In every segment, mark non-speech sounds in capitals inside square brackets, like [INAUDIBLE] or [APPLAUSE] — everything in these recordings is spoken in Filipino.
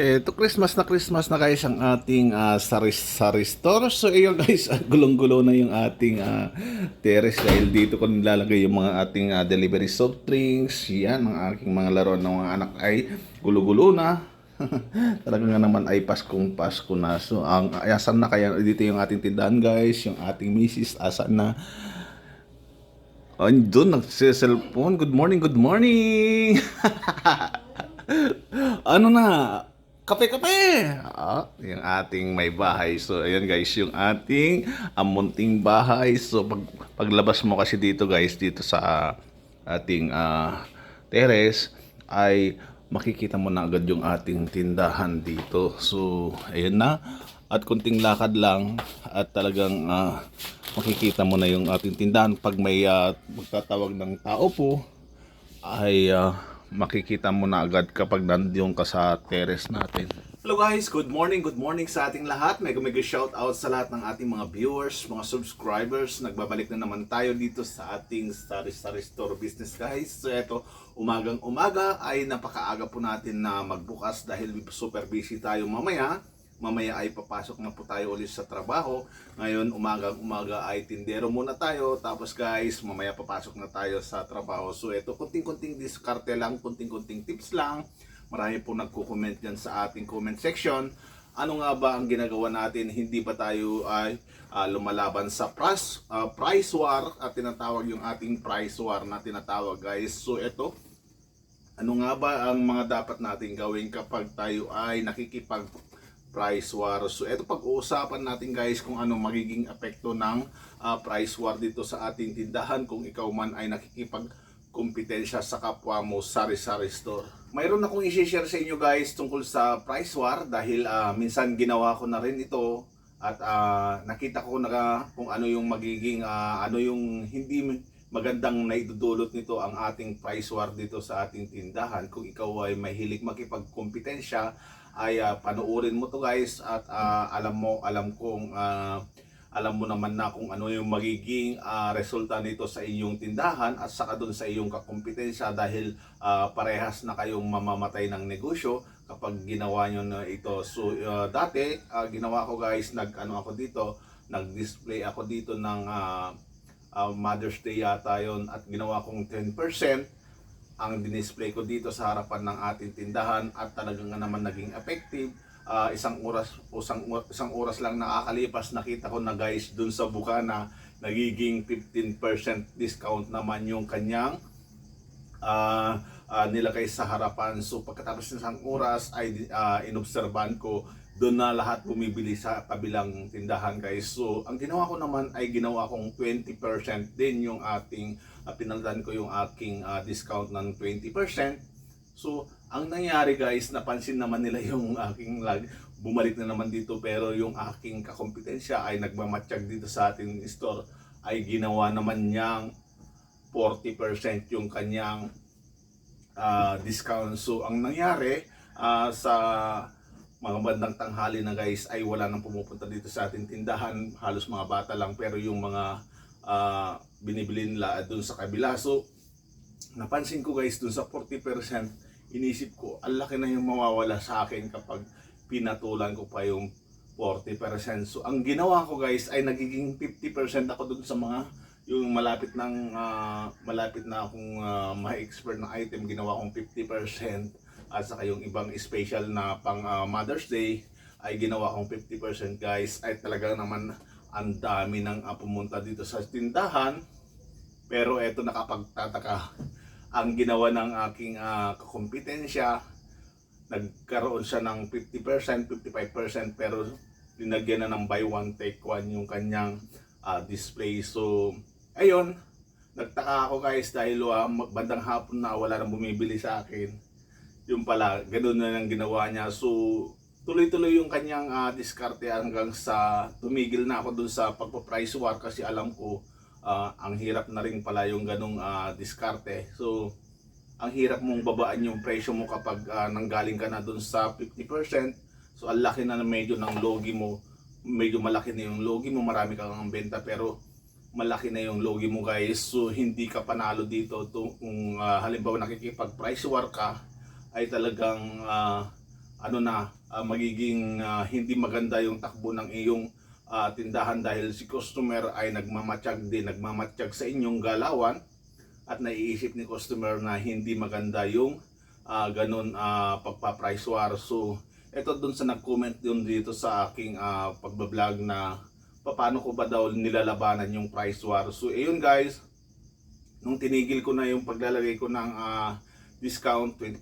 Eh, to Christmas na Christmas na guys ang ating uh, sari sari store. So ayun guys, [LAUGHS] gulong-gulo na yung ating uh, terrace dahil dito ko nilalagay yung mga ating ah, delivery soft drinks. Yan, mga aking mga laro ng mga anak ay gulo-gulo na. [LAUGHS] Talaga nga naman ay Paskong Pasko na. So ang asan na kaya dito yung ating tindahan guys, yung ating misis asan na. Andun, nagsiselfone. Good morning, good morning! [LAUGHS] ano na? Kape-kape! Ah, yung ating may bahay. So, ayan guys, yung ating amunting bahay. So, pag, paglabas mo kasi dito guys, dito sa ating ah, terrace, ay makikita mo na agad yung ating tindahan dito. So, ayan na. At kunting lakad lang at talagang ah, makikita mo na yung ating tindahan. Pag may ah, magtatawag ng tao po, ay ah, makikita mo na agad kapag nandiyon ka sa terrace natin. Hello guys, good morning, good morning sa ating lahat. Mega mega shout out sa lahat ng ating mga viewers, mga subscribers. Nagbabalik na naman tayo dito sa ating Starry Starry Store business guys. So eto, umagang umaga ay napakaaga po natin na magbukas dahil super busy tayo mamaya. Mamaya ay papasok na po tayo ulit sa trabaho. Ngayon, umagang umaga ay tindero muna tayo. Tapos guys, mamaya papasok na tayo sa trabaho. So ito, kunting-kunting diskarte lang, kunting-kunting tips lang. Marami po nagko-comment dyan sa ating comment section. Ano nga ba ang ginagawa natin? Hindi ba tayo ay ah, lumalaban sa price, ah, price war at tinatawag yung ating price war na tinatawag guys. So ito, ano nga ba ang mga dapat natin gawin kapag tayo ay nakikipag price war. So ito pag-uusapan natin guys kung ano magiging epekto ng ah, price war dito sa ating tindahan kung ikaw man ay nakikipag kompetensya sa kapwa mo sari-sari store. Mayroon akong i-share sa inyo guys tungkol sa price war dahil ah, minsan ginawa ko na rin ito at ah, nakita ko na kung ano yung magiging ah, ano yung hindi magandang naidudulot nito ang ating price war dito sa ating tindahan kung ikaw ay mahilig makipagkompetensya ay ah, panoorin mo to guys at ah, alam mo alam kong ah, alam mo naman na kung ano yung magiging ah, resulta nito sa inyong tindahan at saka doon sa iyong kakompetensya dahil ah, parehas na kayong mamamatay ng negosyo kapag ginawa nyo na ito. So ah, dati ah, ginawa ko guys nag ano ako dito nag-display ako dito ng ah, ah, Mother's Day yata yon at ginawa kong 10% ang dinisplay ko dito sa harapan ng ating tindahan at talagang naman naging effective. Ah, isang oras isang, isang oras lang nakakalipas nakita ko na guys dun sa Bukana nagiging 15% discount naman yung kanyang ah ah, nilagay sa harapan. So pagkatapos ng isang oras ay ah, inobserbahan ko doon na lahat bumibili sa kabilang tindahan guys. So ang ginawa ko naman ay ginawa kong 20% din yung ating uh, pinaldan ko yung aking ah, discount ng 20%. So ang nangyari guys, napansin naman nila [LAUGHS] yung aking lag bumalik na naman dito pero yung aking kakompetensya ay nagmamatsyag dito sa ating store ay ginawa naman niyang 40% yung kanyang ah, discount. So ang nangyari ah, sa mga bandang tanghali na guys ay wala nang pumupunta dito sa ating tindahan. Halos mga bata lang pero yung mga ah, binibili nila doon sa kabila. So napansin ko guys doon sa 40% inisip ko ang laki na yung mawawala sa akin kapag pinatulan ko pa yung 40%. So ang ginawa ko guys ay nagiging 50% ako doon sa mga yung malapit ng ah, malapit na akong uh, ma-expert na item ginawa kong 50% at saka yung ibang special na pang ah, Mother's Day ay ginawa kong 50% guys ay talaga naman ang dami nang ah, pumunta dito sa tindahan pero eto nakapagtataka [LAUGHS] ang ginawa ng aking ah, kakompetensya nagkaroon siya ng 50%, 55% pero linagyan na ng buy one take one yung kanyang ah, display. So, ayun, nagtaka ako guys dahil uh, bandang hapon na wala nang bumibili sa akin. Yung pala, ganoon na lang ginawa niya. So, tuloy-tuloy yung kanyang ah, diskarte hanggang sa tumigil na ako dun sa pagpa-price war kasi alam ko ah, ang hirap na rin pala yung ganong ah, diskarte. So, ang hirap mong babaan yung presyo mo kapag ah, nanggaling ka na dun sa 50%. So, ang laki na medyo ng logi mo. Medyo malaki na yung logi mo. Marami kang benta pero malaki na yung logi mo guys. So, hindi ka panalo dito. To, kung ah, halimbawa nakikipag price war ka, ay talagang ah, ano na ah, magiging ah, hindi maganda yung takbo ng iyong ah, tindahan dahil si customer ay nagmamatsyag din, nagmamatsyag sa inyong galawan at naiisip ni customer na hindi maganda yung ah, ganun ah, pagpa-price war. So, ito dun sa nag-comment dun dito sa aking ah, pagbablog na paano ko ba daw nilalabanan yung price war. So, ayun guys, nung tinigil ko na yung paglalagay ko ng ah, discount, 20%,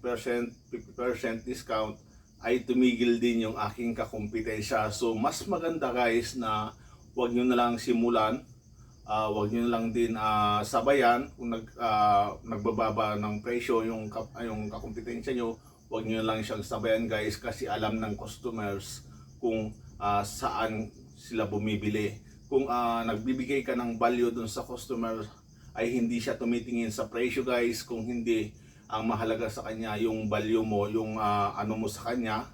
50% discount, ay tumigil din yung aking kakumpetensya. So, mas maganda guys na wag nyo na lang simulan, ah wag nyo na lang din ah, sabayan kung nag, ah, nagbababa ng presyo yung, kap- yung kakumpetensya nyo, wag nyo na lang siyang sabayan guys kasi alam ng customers kung ah, saan sila bumibili. Kung ah, nagbibigay ka ng value dun sa customer ay hindi siya tumitingin sa presyo guys kung hindi ang mahalaga sa kanya yung value mo yung ah, ano mo sa kanya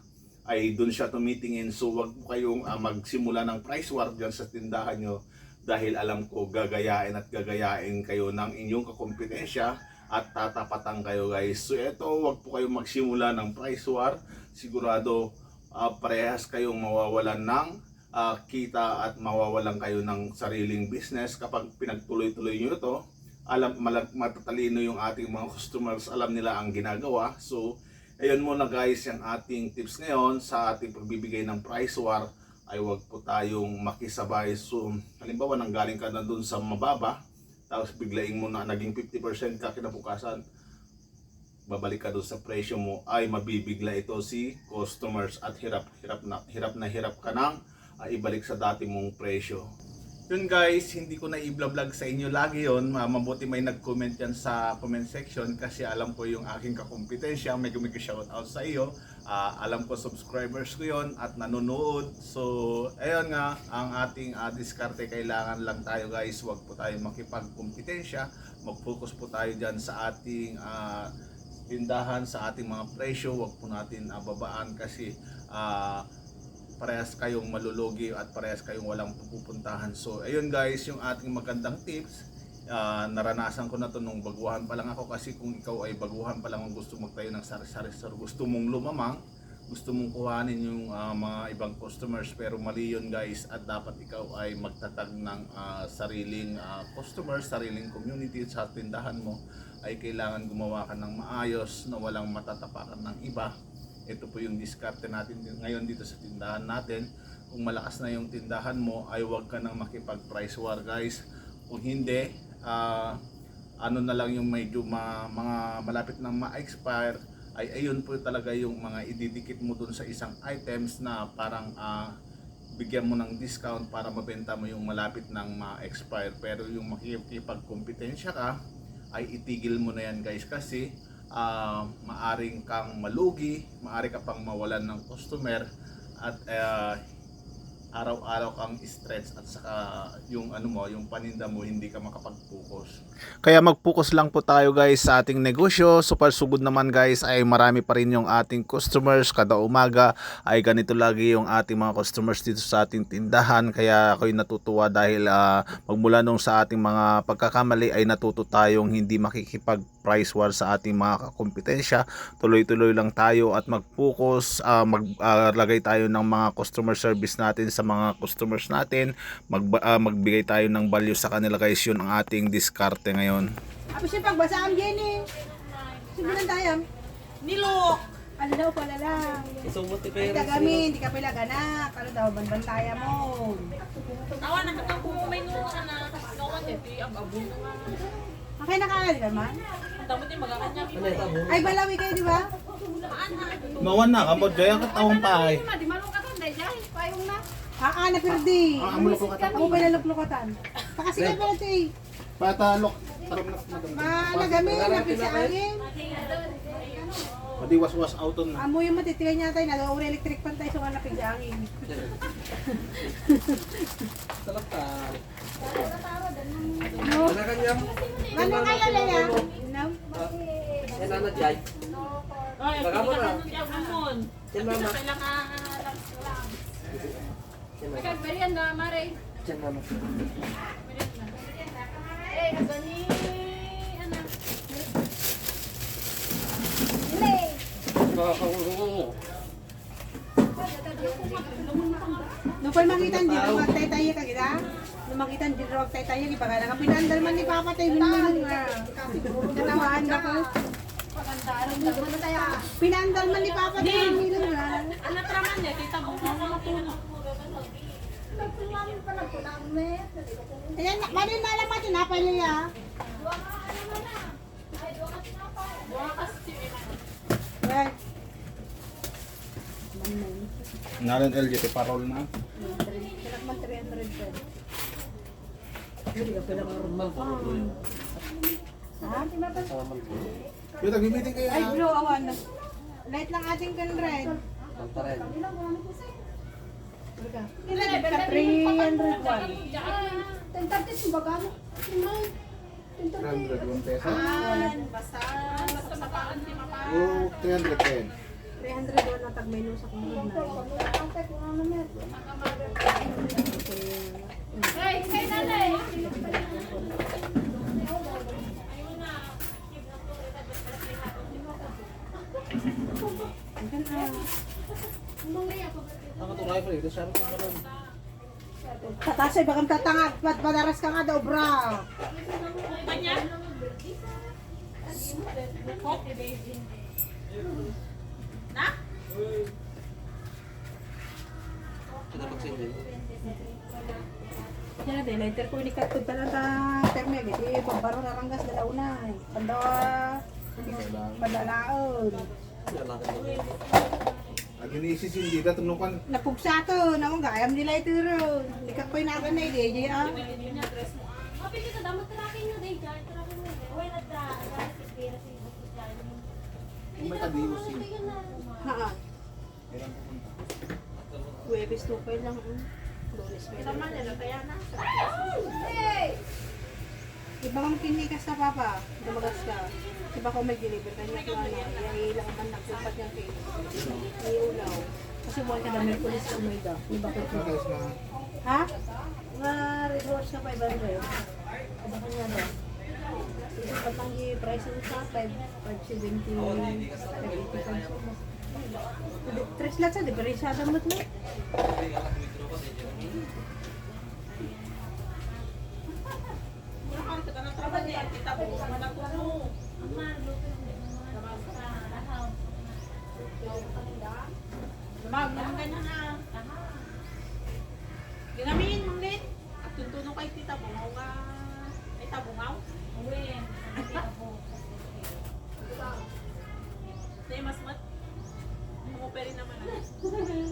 ay doon siya tumitingin. So wag po kayong ah, magsimula ng price war dyan sa tindahan nyo dahil alam ko gagayain at gagayain kayo ng inyong kakompetensya at tatapatan kayo guys. So eto wag po kayong magsimula ng price war. Sigurado ah, parehas kayong mawawalan ng ah, kita at mawawalan kayo ng sariling business kapag pinagtuloy-tuloy nyo ito alam matatalino yung ating mga customers alam nila ang ginagawa so ayun muna guys yung ating tips ngayon sa ating pagbibigay ng price war ay wag po tayong makisabay so halimbawa nanggaling ka na dun sa mababa tapos biglaing mo na naging 50% ka kinabukasan babalik ka doon sa presyo mo ay mabibigla ito si customers at hirap hirap na hirap na hirap ka nang ah, ibalik sa dati mong presyo. Yun guys, hindi ko na i-vlog sa inyo lagi yon. Mabuti may nag-comment yan sa comment section kasi alam ko yung aking kakumpetensya. May gumig shout out sa iyo. Ah, alam ko subscribers ko yon at nanonood. So, ayun nga, ang ating uh, diskarte kailangan lang tayo guys. Huwag po tayo makipagkumpetensya. Mag-focus po tayo dyan sa ating ah, tindahan, sa ating mga presyo. Huwag po natin ah, babaan kasi ah, parehas kayong malulugi at parehas kayong walang pupuntahan. So, ayun guys, yung ating magandang tips. Ah, naranasan ko na to nung baguhan pa lang ako kasi kung ikaw ay baguhan pa lang ang gusto magtayo ng sari-sari store, gusto mong lumamang, gusto mong kuhanin yung ah, mga ibang customers pero mali yun guys at dapat ikaw ay magtatag ng ah, sariling ah, customers, sariling community sa tindahan mo ay kailangan gumawa ka ng maayos na walang matatapakan ng iba ito po yung diskarte natin ngayon dito sa tindahan natin. Kung malakas na yung tindahan mo, ay huwag ka nang makipag price war guys. Kung hindi, ah, ano na lang yung medyo ma- mga malapit nang ma-expire, ay ayun po talaga yung mga ididikit mo dun sa isang items na parang ah, bigyan mo ng discount para mabenta mo yung malapit nang ma-expire. Pero yung makikipagkompetensya ka, ay itigil mo na yan guys kasi ah, maaring kang malugi, maari ka pang mawalan ng customer at ah, araw-araw kang stress at saka yung ano mo, yung paninda mo hindi ka makapag-focus. Kaya mag-focus lang po tayo guys sa ating negosyo. Super sugod naman guys ay marami pa rin yung ating customers. Kada umaga ay ganito lagi yung ating mga customers dito sa ating tindahan. Kaya ako'y natutuwa dahil ah, magmula nung sa ating mga pagkakamali ay natuto tayong hindi makikipag price war sa ating mga kakompetensya. Tuloy-tuloy lang tayo at mag-focus, ah, maglagay tayo ng mga customer service natin sa mga customers natin. Mag, ah, magbigay tayo ng value sa kanila guys. Yun ang ating diskarte ngayon. Ako siya pagbasa ang Jenny. Simulan tayo. Nilok! Ano daw pala lang. Isumot ni Ay, Pera. tagamin, di ka pala ganak. Ano daw, banbantaya mo. Awa na katang kumumay nung na nawan ito yung abon. Okay na ka, di ba man? Ano? Abo? Ay, balawi kayo, di ba? Mawan na, kamod gaya ka taong pahay. Di malong katanda dyan. Payong na. Ah, na perdi. Ah, amo luklukotan. Ako pala luklukatan. Pakasigan pala ito eh. Patalok. Malagamin, lapit sa angin. Padi was-was outon na. Amo yung matitigan niya tayo, nag-uri electric pan tayo sa lapit sa angin. Salap ka. No? Ano ka niya? Ano kayo lang yan? No? Yan na Jai. Ay, Baka mo na. amon. Yan mama. Mama. Kaya merienda, mare. Yan mama. Eh, gani. Ano? Makakaulong mo. Nung pa mangitan din, nung magtay-tayo ka gila. Nung magitan din, nung magtay-tayo, iba ka lang. Pinandal man ni Papa tayo, minulong nga. Nanawaan na ko. Pinandal man ni Papa tayo, minulong nga. Ano traman niya? Tita mo, matuno. Ayan, manin na lang mati, napay niya. Right. Nalan LGT parol na. Yung nag-meeting kayo Ay, bro, awan. Light lang ating kanred. Pantaran. Ilan ka? 301. 301 pesos. Ah, basta. Basta mapaan si mapa. Oo, 310. 301 na tag menu sa kumulog na. Hey, kay nanay! Ang katulay pa rin. Sabi ko ganun. Tatasay, bakang tatangag. Ba't badaras ka nga daw, bro? Kanya? Na? Kita pagsindin. Yan na din, later ko inikat ko talaga terme, giti, pagbaro na ranggas dalaw na. Pandawa, padalaon. Lalaki mo. At iniisis hindi na tunukan. Napugsa to, naman gayam nila ito ro. Ikat ko inagan na ide, ah. Kung may kadios yun. Ha, Kailan pupunta? Huwebes to pa lang. ah. Lunes pa Tama niya na kaya na. Iba kang kinikas na papa, dumagas ka. Iba ko may deliver kanya ko ano, yung ilang man nagsupat niyang kay Iulaw. Kasi buwan ka na may pulis sa may da. Iba ko ito. Guys na. Ha? Nga rewards na 500. Iba ka niya daw. Ito pa lang yung price ng sa 5, 570, 585. Tres lahat sa diferensyada mo ito. Wala ka na Lumag, naman ganyan na. Ginamin mong lin. At tuntuno kay tita. Mga nga. Ay, tabungaw. Uwi. Say, mas mat. Pwede naman. ah.